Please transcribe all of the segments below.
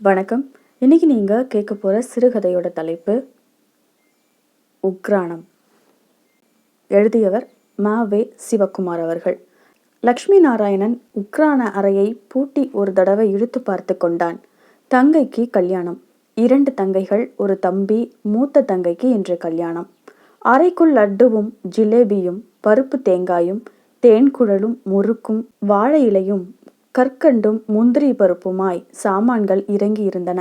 வணக்கம். இன்னைக்கு நீங்கள் கேட்க போகிற சிறுகதையோட தலைப்பு உக்ரானம் எழுதியவர் மா வே சிவகுமார் அவர்கள். லக்ஷ்மி நாராயணன் உக்ரான அறையை பூட்டி ஒரு தடவை இழுத்து பார்த்து கொண்டான். தங்கைக்கு கல்யாணம். இரண்டு தங்கைகள் ஒரு தம்பி மூத்த தங்கைக்கு இன்று கல்யாணம். அறைக்குள் லட்டுவும் ஜிலேபியும் பருப்பு தேங்காயும் தேன்குழலும் முறுக்கும் வாழை இலையும் கற்கண்டும் முந்திரி பருப்புமாய் சாமான்கள் இறங்கி இருந்தன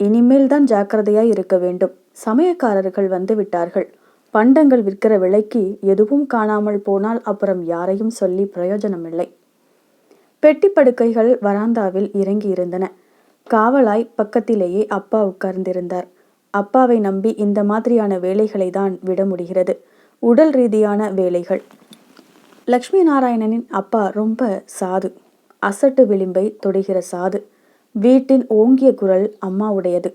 இனிமேல் தான் ஜாக்கிரதையாய் இருக்க வேண்டும். சமயக்காரர்கள் வந்து விட்டார்கள். பண்டங்கள் விற்கிற விலைக்கு எதுவும் காணாமல் போனால் அப்புறம் யாரையும் சொல்லி பிரயோஜனமில்லை. பெட்டி படுக்கைகள் வராந்தாவில் இறங்கி இருந்தன காவலாய் பக்கத்திலேயே அப்பா உட்கார்ந்திருந்தார். அப்பாவை நம்பி இந்த மாதிரியான வேலைகளை தான் விட முடிகிறது. உடல் ரீதியான வேலைகள். லக்ஷ்மி நாராயணனின் அப்பா ரொம்ப சாது. அசட்டு விளிம்பை தொடுகிற சாது. வீட்டின் ஓங்கிய குரல் அம்மாவுடையது.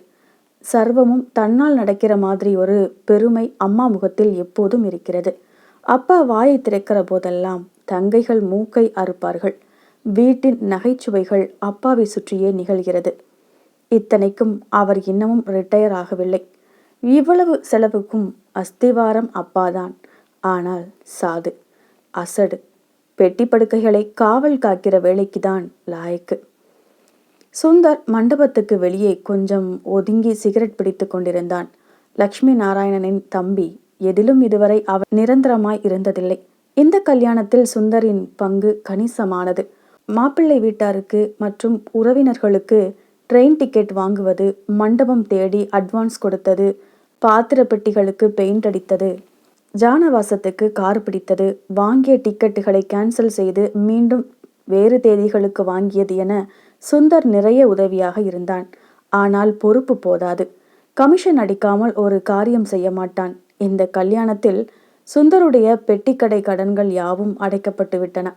சர்வமும் தன்னால் நடக்கிற மாதிரி ஒரு பெருமை அம்மா முகத்தில் எப்போதும் இருக்கிறது. அப்பா வாயை திறக்கிற போதெல்லாம் தங்கைகள் மூக்கை அறுப்பார்கள். வீட்டின் நகைச்சுவைகள் அப்பாவை சுற்றியே நிகழ்கிறது. இத்தனைக்கும் அவர் இன்னமும் ரிட்டையர் ஆகவில்லை. இவ்வளவு செலவுக்கும் அஸ்திவாரம் அப்பாதான். ஆனால் சாது அசடு பெட்டி படுக்கைகளை காவல் காக்கிற வேலைக்கு தான் லாயக்கு. சுந்தர் மண்டபத்துக்கு வெளியே கொஞ்சம் ஒதுங்கி சிகரெட் பிடித்து கொண்டிருந்தான். லக்ஷ்மி நாராயணனின் தம்பி எதிலும் இதுவரை அவர் நிரந்தரமாய் இருந்ததில்லை. இந்த கல்யாணத்தில் சுந்தரின் பங்கு கணிசமானது. மாப்பிள்ளை வீட்டாருக்கு மற்றும் உறவினர்களுக்கு ட்ரெயின் டிக்கெட் வாங்குவது மண்டபம் தேடி அட்வான்ஸ் கொடுத்தது பாத்திர பெட்டிகளுக்கு பெயிண்ட் அடித்தது ஜானவாசத்துக்கு கார் பிடித்தது. வாங்கிய டிக்கெட்டுகளை கேன்சல் செய்து மீண்டும் வேறு தேதிகளுக்கு வாங்கியது என சுந்தர் நிறைய உதவியாக இருந்தான். ஆனால் பொறுப்பு போதாது. கமிஷன் அடிக்காமல் ஒரு காரியம் செய்ய மாட்டான். இந்த கல்யாணத்தில் சுந்தருடைய பெட்டிக்கடை கடன்கள் யாவும் அடைக்கப்பட்டு விட்டன.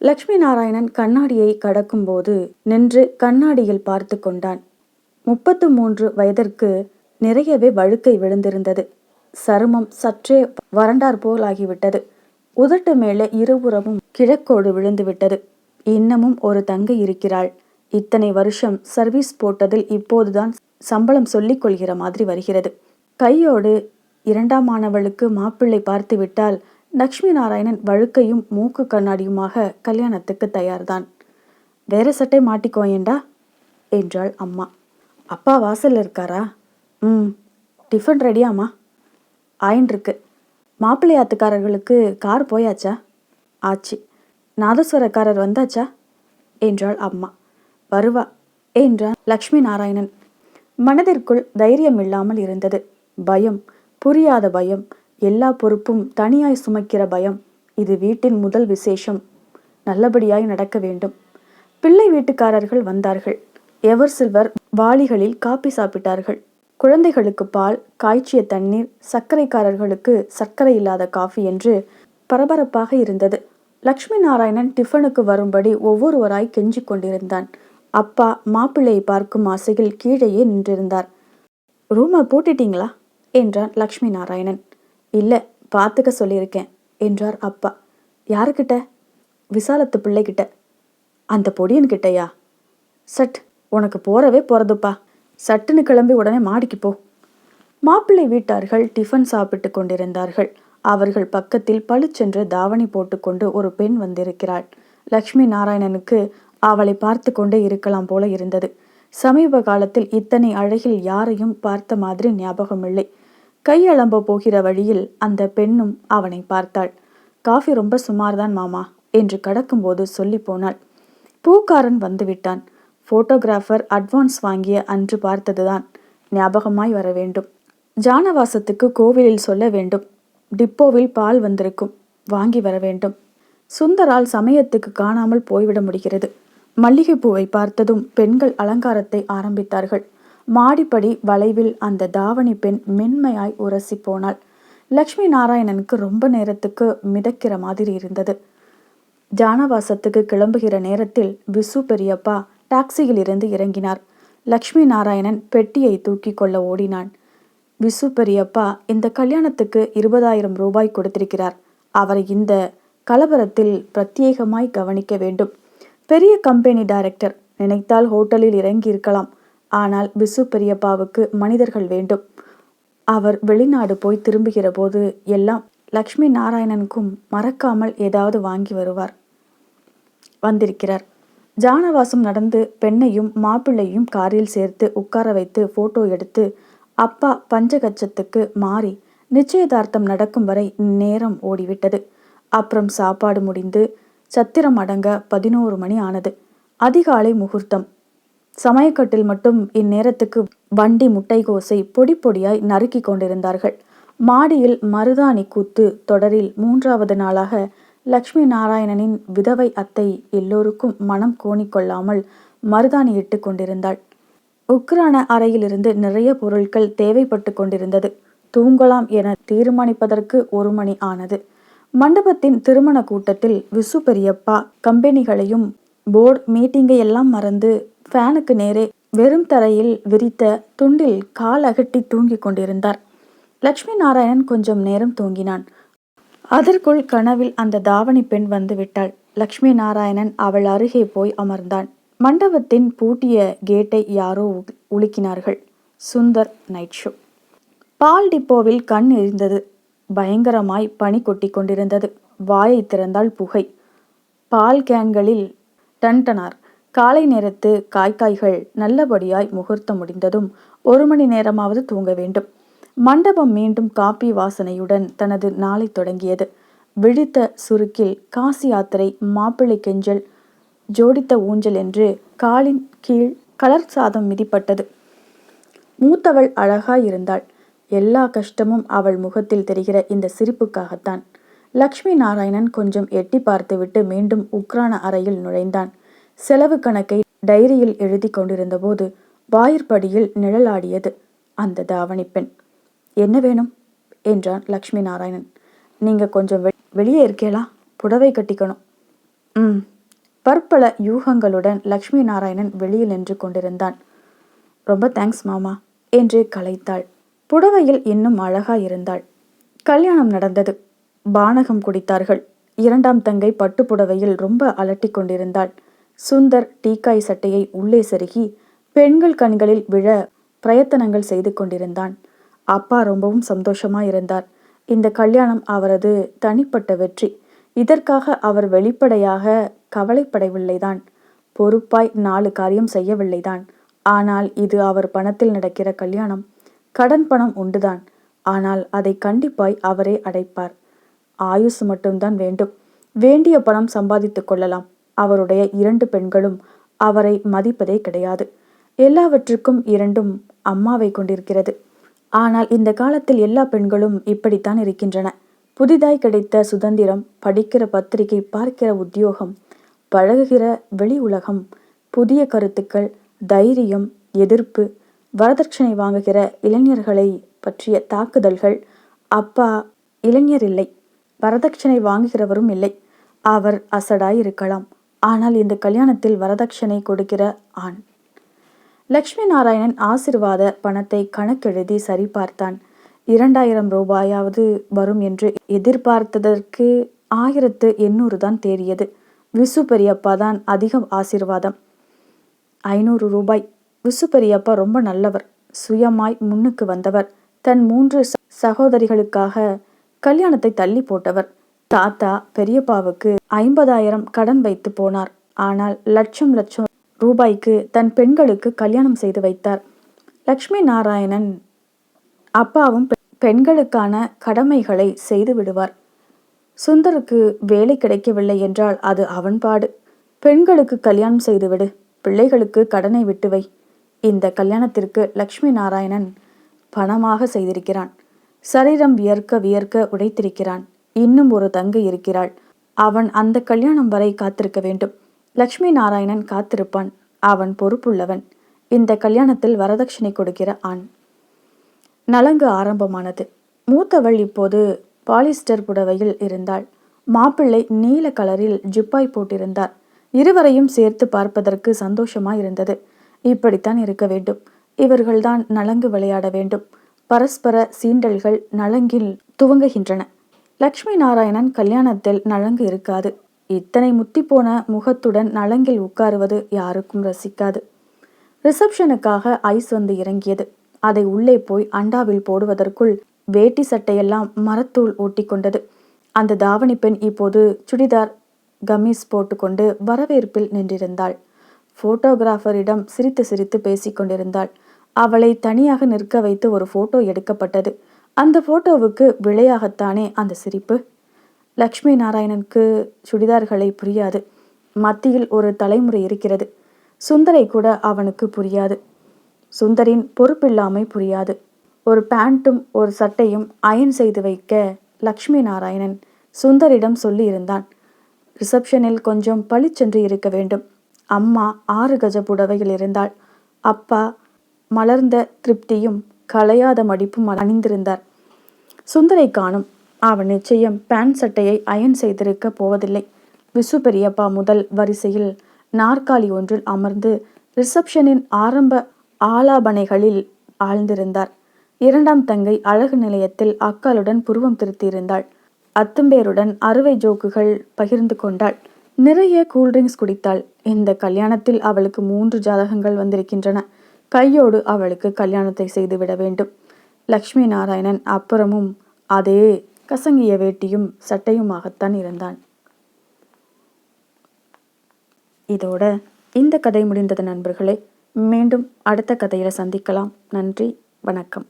லக்ஷ்மி நாராயணன் கண்ணாடியை கடக்கும்போது நின்று கண்ணாடியில் பார்த்து கொண்டான். முப்பத்து மூன்று வயதிற்கு நிறையவே வழுக்கை விழுந்திருந்தது. சருமம் சற்றே வறண்டார் போல் ஆகிவிட்டது. உதட்டு மேலே இருபுறமும் கிழக்கோடு விழுந்து விட்டது இன்னமும் ஒரு தங்கை இருக்கிறாள். இத்தனை வருஷம் சர்வீஸ் போட்டதில் இப்போதுதான் சம்பளம் சொல்லிக் கொள்கிற மாதிரி வருகிறது. கையோடு இரண்டாம் மாணவளுக்கு மாப்பிள்ளை பார்த்து விட்டால் லக்ஷ்மி நாராயணன் வழுக்கையும் மூக்கு கண்ணாடியுமாக கல்யாணத்துக்கு தயார்தான். வேற சட்டை மாட்டிக்கோயேண்டா? என்றாள் அம்மா. அப்பா வாசல்ல இருக்காரா? ம் டிஃபன் ரெடியாம்மா ஆயின்ருக்கு. மாப்பிள்ளை ஆத்துக்காரர்களுக்கு கார் போயாச்சா? ஆச்சு. நாதஸ்வரக்காரர் வந்தாச்சா? என்றாள் அம்மா. வருவா என்றான் லக்ஷ்மி நாராயணன் மனதிற்குள் தைரியம் இல்லாமல் இருந்தது. பயம் புரியாத பயம் எல்லா பொறுப்பும் தனியாய் சுமக்கிற பயம் இது வீட்டின் முதல் விசேஷம். நல்லபடியாய் நடக்க வேண்டும். பிள்ளை வீட்டுக்காரர்கள் வந்தார்கள். எவர் சில்வர் வாளிகளில் காப்பி சாப்பிட்டார்கள். குழந்தைகளுக்கு பால் காய்ச்சிய தண்ணீர் சர்க்கரைக்காரர்களுக்கு சர்க்கரை இல்லாத காஃபி என்று பரபரப்பாக இருந்தது. லக்ஷ்மி நாராயணன் டிஃபனுக்கு வரும்படி ஒவ்வொருவராய் கெஞ்சி கொண்டிருந்தான். அப்பா மாப்பிள்ளையை பார்க்கும் ஆசையில் கீழேயே நின்றிருந்தார். ரூமை போட்டுட்டீங்களா? என்றான் லக்ஷ்மி நாராயணன். இல்லை பார்த்துக்க சொல்லியிருக்கேன் என்றார் அப்பா. யாருக்கிட்ட? விசாலத்து பிள்ளைகிட்ட. அந்த பொடியன்கிட்டயா? சட் உனக்கு போறவே போறதுப்பா. சட்டுன்னு கிளம்பி உடனே மாடிக்கு போ. மாப்பிள்ளை வீட்டார்கள் டிஃபன் சாப்பிட்டு கொண்டிருந்தார்கள். அவர்கள் பக்கத்தில் பளிச்சென்று தாவணி போட்டுக்கொண்டு ஒரு பெண் வந்திருக்கிறாள். லக்ஷ்மி நாராயணனுக்கு அவளை பார்த்து கொண்டே இருக்கலாம் போல இருந்தது. சமீப காலத்தில் இத்தனை அழகில் யாரையும் பார்த்த மாதிரி ஞாபகமில்லை. கையளம்ப போகிற வழியில் அந்த பெண்ணும் அவனை பார்த்தாள். காஃபி ரொம்ப சுமார்தான் மாமா என்று கடக்கும்போது சொல்லி போனாள். பூக்காரன் வந்துவிட்டான் போட்டோகிராஃபர் அட்வான்ஸ் வாங்கிய அன்று பார்த்ததுதான் ஞாபகமாய் வர வேண்டும். ஜானவாசத்துக்கு கோவிலில் சொல்ல வேண்டும். டிப்போவில் பால் வந்திருக்கும். வாங்கி வர வேண்டும். சுந்தரால் சமயத்துக்கு காணாமல் போய்விட முடிகிறது. மல்லிகைப்பூவை பார்த்ததும் பெண்கள் அலங்காரத்தை ஆரம்பித்தார்கள். மாடிப்படி வளைவில் அந்த தாவணி பெண் மென்மையாய் உரசி போனாள். லக்ஷ்மி நாராயணனுக்கு ரொம்ப நேரத்துக்கு மிதக்கிற மாதிரி இருந்தது. ஜானவாசத்துக்கு கிளம்புகிற நேரத்தில் விசு பெரியப்பா டாக்ஸியில் இருந்து இறங்கினார் லக்ஷ்மி நாராயணன் பெட்டியை தூக்கி கொள்ள ஓடினான். விசு பெரியப்பா இந்த கல்யாணத்துக்கு இருபதாயிரம் ரூபாய் கொடுத்திருக்கிறார். அவரை இந்த கலவரத்தில் பிரத்யேகமாய் கவனிக்க வேண்டும். பெரிய கம்பெனி டைரக்டர் நினைத்தால் ஹோட்டலில் இறங்கி இருக்கலாம் ஆனால் விசு பெரியப்பாவுக்கு மனிதர்கள் வேண்டும். அவர் வெளிநாடு போய் திரும்புகிற போது எல்லாம் லக்ஷ்மி நாராயணனுக்கும் மறக்காமல் ஏதாவது வாங்கி வருவார். வந்திருக்கிறார். ஜானவாசம் நடந்து பெண்ணையும் மாப்பிள்ளையும் காரில் சேர்த்து உட்கார வைத்து போட்டோ எடுத்து அப்பா பஞ்சகச்சத்துக்கு மாறி நிச்சயதார்த்தம் நடக்கும் வரை நேரம் ஓடிவிட்டது. அப்புறம் சாப்பாடு முடிந்து சத்திரம் அடங்க பதினோரு மணி ஆனது. அதிகாலை முகூர்த்தம். சமயக்கட்டில் மட்டும் இந்நேரத்துக்கு வண்டி முட்டைகோசை பொடி பொடியாய் நறுக்கி கொண்டிருந்தார்கள். மாடியில் மருதாணி கூத்து தொடரில் மூன்றாவது நாளாக லக்ஷ்மி நாராயணனின் விதவை அத்தை எல்லோருக்கும் மனம் கோணிக்கொள்ளாமல் மருதாணி இட்டு கொண்டிருந்தாள். உக்ரான அறையிலிருந்து நிறைய பொருட்கள் தேவைப்பட்டு கொண்டிருந்தது. தூங்கலாம் என தீர்மானிப்பதற்கு ஒரு மணி ஆனது. மண்டபத்தின் திருமண கூட்டத்தில் விசு பெரியப்பா கம்பெனிகளையும் போர்டு மீட்டிங்கை எல்லாம் மறந்து ஃபேனுக்கு நேரே வெறும் தரையில் விரித்த துண்டில் கால் அகட்டி தூங்கிக் கொண்டிருந்தார். லட்சுமி நாராயணன் கொஞ்சம் நேரம் தூங்கினான். அதற்குள் கனவில் அந்த தாவணி பெண் வந்து விட்டாள் லக்ஷ்மி நாராயணன் அவள் அருகே போய் அமர்ந்தான். மண்டபத்தின் பூட்டிய கேட்டை யாரோ உலுக்கினார்கள். Sundar night show. பால் டிப்போவில் கண் எரிந்தது. பயங்கரமாய் பனி கொட்டி கொண்டிருந்தது. வாயை திறந்தால் புகை. பால் கேன்களில் டன்டனார் காலை நேரத்து காய்காய்கள் நல்லபடியாய் முகூர்த்தம் முடிந்ததும் ஒரு மணி நேரமாவது தூங்க வேண்டும். மண்டபம் மீண்டும் காப்பி வாசனையுடன் தனது நாளை தொடங்கியது. விழித்த சுருக்கில் காசி யாத்திரை மாப்பிள்ளை கெஞ்சல் ஜோடித்த ஊஞ்சல் என்று காலின் கீழ் கலர் சாதம் மிதிப்பட்டது. மூத்தவள் அழகாய் இருந்தாள். எல்லா கஷ்டமும் அவள் முகத்தில் தெரிகிற இந்த சிரிப்புக்காகத்தான். லக்ஷ்மி நாராயணன் கொஞ்சம் எட்டி பார்த்துவிட்டு மீண்டும் உக்ரான அறையில் நுழைந்தான். செலவு கணக்கை டைரியில் எழுதி கொண்டிருந்தபோது வாயிற்படியில் நிழலாடியது அந்த தாவணி பெண். என்ன வேணும்? என்றான் லக்ஷ்மி நாராயணன். நீங்க கொஞ்சம் வெ வெளியே இருக்கேளா? புடவை கட்டிக்கணும். ம். பற்பல யூகங்களுடன் லக்ஷ்மி நாராயணன் வெளியில் நின்று கொண்டிருந்தான். ரொம்ப தேங்க்ஸ் மாமா என்று கலைத்தாள். புடவையில் இன்னும் அழகா இருந்தாள். கல்யாணம் நடந்தது. பானகம் குடித்தார்கள். இரண்டாம் தங்கை பட்டு புடவையில் ரொம்ப அலட்டி கொண்டிருந்தாள். சுந்தர் டீக்காய் சட்டையை உள்ளே செருகி பெண்கள் கண்களில் விழ பிரயத்தனங்கள் செய்து கொண்டிருந்தான். அப்பா ரொம்பவும் சந்தோஷமா இருந்தார். இந்த கல்யாணம் அவரது தனிப்பட்ட வெற்றி. இதற்காக அவர் வெளிப்படையாக கவலைப்படவில்லைதான். பொறுப்பாய் நாலு காரியம் செய்யவில்லைதான். ஆனால் இது அவர் பணத்தில் நடக்கிற கல்யாணம். கடன் பணம் உண்டுதான். ஆனால் அதை கண்டிப்பாய் அவரே அடைப்பார். ஆயுஸ் மட்டும்தான் வேண்டும். வேண்டிய பணம் சம்பாதித்துக் கொள்ளலாம். அவருடைய இரண்டு பெண்களும் அவரை மதிப்பதே கிடையாது. எல்லாவற்றுக்கும் இரண்டும் அம்மாவை கொண்டிருக்கிறது. ஆனால் இந்த காலத்தில் எல்லா பெண்களும் இப்படித்தான் இருக்கின்றன. புதிதாய் கிடைத்த சுதந்திரம் படிக்கிற பத்திரிகை பார்க்கிற உத்தியோகம் பழகுகிற வெளி உலகம் புதிய கருத்துக்கள் தைரியம் எதிர்ப்பு வரதட்சணை வாங்குகிற இளைஞர்களை பற்றிய தாக்குதல்கள் அப்பா இளைஞர் இல்லை வரதட்சணை வாங்குகிறவரும் இல்லை அவர் அசடாய் இருக்கலாம். ஆனால் இந்த கல்யாணத்தில் வரதட்சணை கொடுக்கிற ஆண். லக்ஷ்மி நாராயணன் ஆசிர்வாத பணத்தை கணக்கெழுதி சரிபார்த்தான். இரண்டாயிரம் ரூபாயாவது வரும் என்று எதிர்பார்த்ததற்கு ஆயிரத்து எண்ணூறு தான் தேறியது. விசு பெரியப்பா தான் அதிகம் ஆசிர்வாதம். ஐநூறு ரூபாய். விசு பெரியப்பா ரொம்ப நல்லவர். சுயமாய் முன்னுக்கு வந்தவர். தன் மூன்று சகோதரிகளுக்காக கல்யாணத்தை தள்ளி போட்டவர். தாத்தா பெரியப்பாவுக்கு ஐம்பதாயிரம் கடன் வைத்து போனார். ஆனால் லட்சம் லட்சம் ரூபாய்க்கு தன் பெண்களுக்கு கல்யாணம் செய்து வைத்தார். லக்ஷ்மி நாராயணன் அப்பாவும் பெண்களுக்கான கடமைகளை செய்து விடுவார். சுந்தருக்கு வேலை கிடைக்கவில்லை என்றால் அது அவன் பாடு. பெண்களுக்கு கல்யாணம் செய்துவிடு பிள்ளைகளுக்கு கடனை விட்டுவை இந்த கல்யாணத்திற்கு லக்ஷ்மி நாராயணன் பணமாக செய்திருக்கிறான். சரீரம் வியர்க்க வியர்க்க உடைத்திருக்கிறான். இன்னும் ஒரு தங்கை இருக்கிறாள். அவன் அந்த கல்யாணம் வரை காத்திருக்க வேண்டும். லக்ஷ்மி நாராயணன் காத்திருப்பான். அவன் பொறுப்புள்ளவன். இந்த கல்யாணத்தில் வரதட்சணை கொடுக்கிற ஆண். நலங்கு ஆரம்பமானது. மூத்தவள் இப்போது பாலிஸ்டர் புடவையில் இருந்தாள். மாப்பிள்ளை நீல கலரில் ஜிப்பாய் போட்டிருந்தார். இருவரையும் சேர்த்து பார்ப்பதற்கு சந்தோஷமாய் இருந்தது இப்படித்தான் இருக்க வேண்டும். இவர்கள்தான் நலங்கு விளையாட வேண்டும். பரஸ்பர சீண்டல்கள் நலங்கில் துவங்குகின்றன. லக்ஷ்மி நாராயணன் கல்யாணத்தில் நலங்கு இருக்காது. இத்தனை முத்திப்போன முகத்துடன் நலங்கில் உட்காருவது யாருக்கும் ரசிக்காது. ரிசப்ஷனுக்காக ஐஸ் வந்து இறங்கியது. அதை உள்ளே போய் அண்டாவில் போடுவதற்குள் வேட்டி சட்டையெல்லாம் மரத்தூள் ஒட்டிக்கொண்டது அந்த தாவணி பெண் இப்போது சுடிதார் கமீஸ் போட்டுக்கொண்டு வரவேற்பில் நின்றிருந்தாள். போட்டோகிராஃபரிடம் சிரித்து சிரித்து பேசிக்கொண்டிருந்தாள் அவளை தனியாக நிற்க வைத்து ஒரு போட்டோ எடுக்கப்பட்டது. அந்த போட்டோவுக்கு விளையாகத்தானே அந்த சிரிப்பு? லக்ஷ்மி நாராயணனுக்கு சுடிதார்களை புரியாது. மத்தியில் ஒரு தலைமுறை இருக்கிறது. சுந்தரை கூட அவனுக்கு புரியாது. சுந்தரின் பொறுப்பில்லாமை புரியாது. ஒரு பேண்ட்டும் ஒரு சட்டையும் அயன் செய்து வைக்க லக்ஷ்மி நாராயணன் சுந்தரிடம் சொல்லியிருந்தான். ரிசப்ஷனில் கொஞ்சம் பளிச்சென்று இருக்க வேண்டும். அம்மா ஆறு கஜ புடவையில் இருந்தாள். அப்பா மலர்ந்த திருப்தியும் கலையாத மடிப்பும் அணிந்திருந்தார். சுந்தரை காணும் அவன் நிச்சயம் பேண்ட் சட்டையை அயன் செய்திருக்க போவதில்லை. விசு பெரியப்பா முதல் வரிசையில் நாற்காலி ஒன்றில் அமர்ந்து ரிசப்ஷனின் ஆரம்ப ஆலாபனைகளில் ஆழ்ந்திருந்தார். இரண்டாம் தங்கை அழகு நிலையத்தில் அக்காளுடன் புருவம் திருத்தியிருந்தாள். அத்தும்பேருடன் அறுவை ஜோக்குகள் பகிர்ந்து கொண்டாள். நிறைய கூல்ட்ரிங்க்ஸ் குடித்தாள். இந்த கல்யாணத்தில் அவளுக்கு மூன்று ஜாதகங்கள் வந்திருக்கின்றன. கையோடு அவளுக்கு கல்யாணத்தை செய்துவிட வேண்டும். லக்ஷ்மி நாராயணன் அப்புறமும் அதே கசங்கிய வேட்டியும் சட்டையுமாகத்தான் இருந்தான். இதோட இந்த கதை முடிந்தது நண்பர்களே. மீண்டும் அடுத்த கதையில் சந்திக்கலாம். நன்றி வணக்கம்.